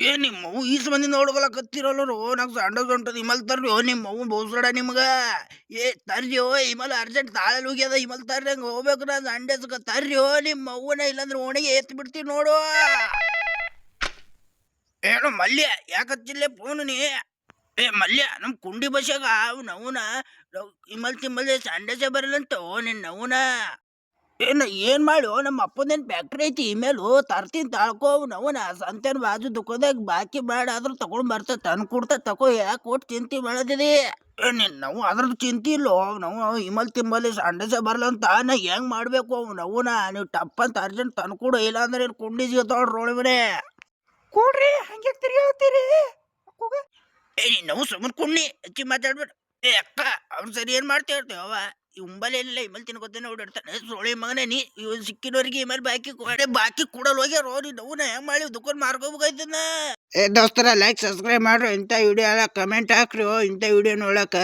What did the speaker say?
ಏ ನಿಮ್ಮ ಅವು ಈಸ್ ಮಂದಿ ನೋಡ್ಕೊಳಕತ್ತಿರಲ್ಲ ನಂಗೆ ಸಂಡ ಹೊಂಟದ ಇಮಲ್ ತರ್ರಿ. ಓ ನಿಮ್ಮವು ಬೋಸಡ ನಿಮ್ಗೆ. ಏ, ತರ್ರಿ, ಓ ಇಮಲ್ ಅರ್ಜೆಂಟ್ ತಾಳಲ್ಲಿ ಹೋಗ್ಯದ. ಇಮಲ್ ತರ್ರಿ, ಹಂಗೆ ಹೋಗ್ಬೇಕು ನಾ ಸಂಡೆಸ್ಕ ತರ್ರಿ, ಓ ನಿಮ್ಮ ಅವ್ವನ ಇಲ್ಲಾಂದ್ರೆ ಓಣಿಗೆ ಎತ್ತಿ ಬಿಡ್ತೀವಿ ನೋಡು. ಏನು ಮಲ್ಯ ಯಾಕತ್ತಿಲ್ಲೇ ಫೋನ್ ನೀ? ಏ, ಮಲ್ಯ ನಮ್ಮ ಕುಂಡಿ ಬಸ್ಯಾಗ ನವನ. ಇಮಲ್ ತಿಮ್ಮಲ್ ಸಂಡೇಸೇ ಬರಲ್ಲಂತ. ಓ ನಿನ್ನ ನವನ. ಏನು ಏನು ಮಾಡೋ ನಮ್ಮ ಅಪ್ಪಂದೇನು ಫ್ಯಾಕ್ಟ್ರಿ ಐತಿ ಇಮೇಲು ತರ್ತೀನಿ ತಾಳ್ಕೋ ನವನ ಸಂತೇನು ಬಾಜು ದುಕಾನ್ದಾಗ ಬಾಕಿ ಬೇಡ ಆದ್ರೂ ತಗೊಂಡ್ ಬರ್ತಾ ತಂದು ಕೊಡ್ತಾ ತಗೋ ಯಾಕೆ ಕೊಟ್ಟು ಚಿಂತೆ ಮಾಡದಿದೆ ನಿನ್ನ ನಾವು ಅದ್ರದ್ದು ಚಿಂತೆ ಇಲ್ಲೋ ನಾವು ಇಮಲ್ ತಿಂಬಲ್ಲಿ ಸಂಡೇಸ ಬರಲ್ಲ ಅಂತ ನಾ ಹೆಂಗ್ ಮಾಡಬೇಕು ಅವು ನವನ ನೀವು ಟಪ್ ಅಂತ ಅರ್ಜೆಂಟ್ ತಂದು ಕೊಡು ಇಲ್ಲ ಅಂದ್ರೆ ಇಲ್ಲಿ ಕುಂಡಿ ಸಿಗತ್ತವ್ರ ರೋಡ್ ಮನೆ ಕೊಡ್ರಿ ಹಂಗೆ ತಿರ್ಗಾಡ್ತೀರಿ ಏ ನಾವು ಸುಮ್ಮನೆ ಕುಣ್ಣಿ ಹೆಚ್ಚಿ ಮಾತಾಡ್ಬೇಡ. ಏ ಅಕ್ಕ ಅವ್ನು ಸರಿ ಏನು ಮಾಡ್ತಾ ಇರ್ತೇವೆ ಅವ ಈ ಉಂಬಲ್ ಏನಿಲ್ಲ ಇಮಲ್ ತಿನ್ಕೊತಾನೆ ಓಡಾಡ್ತಾನೆ ಸೋಳಿ ಮಗನೇ, ನೀ ಇವ್ ಸಿಕ್ಕಿನವ್ರಿಗೆ ಇಮಲ್ ಬಾಕಿ ಕೊಡೆ ಬಾಕಿ ಕೊಡಲ್ ಹೋಗ್ಯಾರ ರೋಡಿ ನಾವು ಹೆಂಗ್ ಮಾಡಿ ದುಕಾನ್ ಮಾರ್ಕೋಬೇಕಾಯ್ತನ ಏ ದೋಸ್ತರ ಲೈಕ್ ಸಬ್ಸ್ಕ್ರೈಬ್ ಮಾಡ್ರಿ, ಇಂಥ ವಿಡಿಯೋ ಎಲ್ಲ ಕಮೆಂಟ್ ಹಾಕ್ರಿ, ಇಂಥ ವಿಡಿಯೋ ನೋಡಕ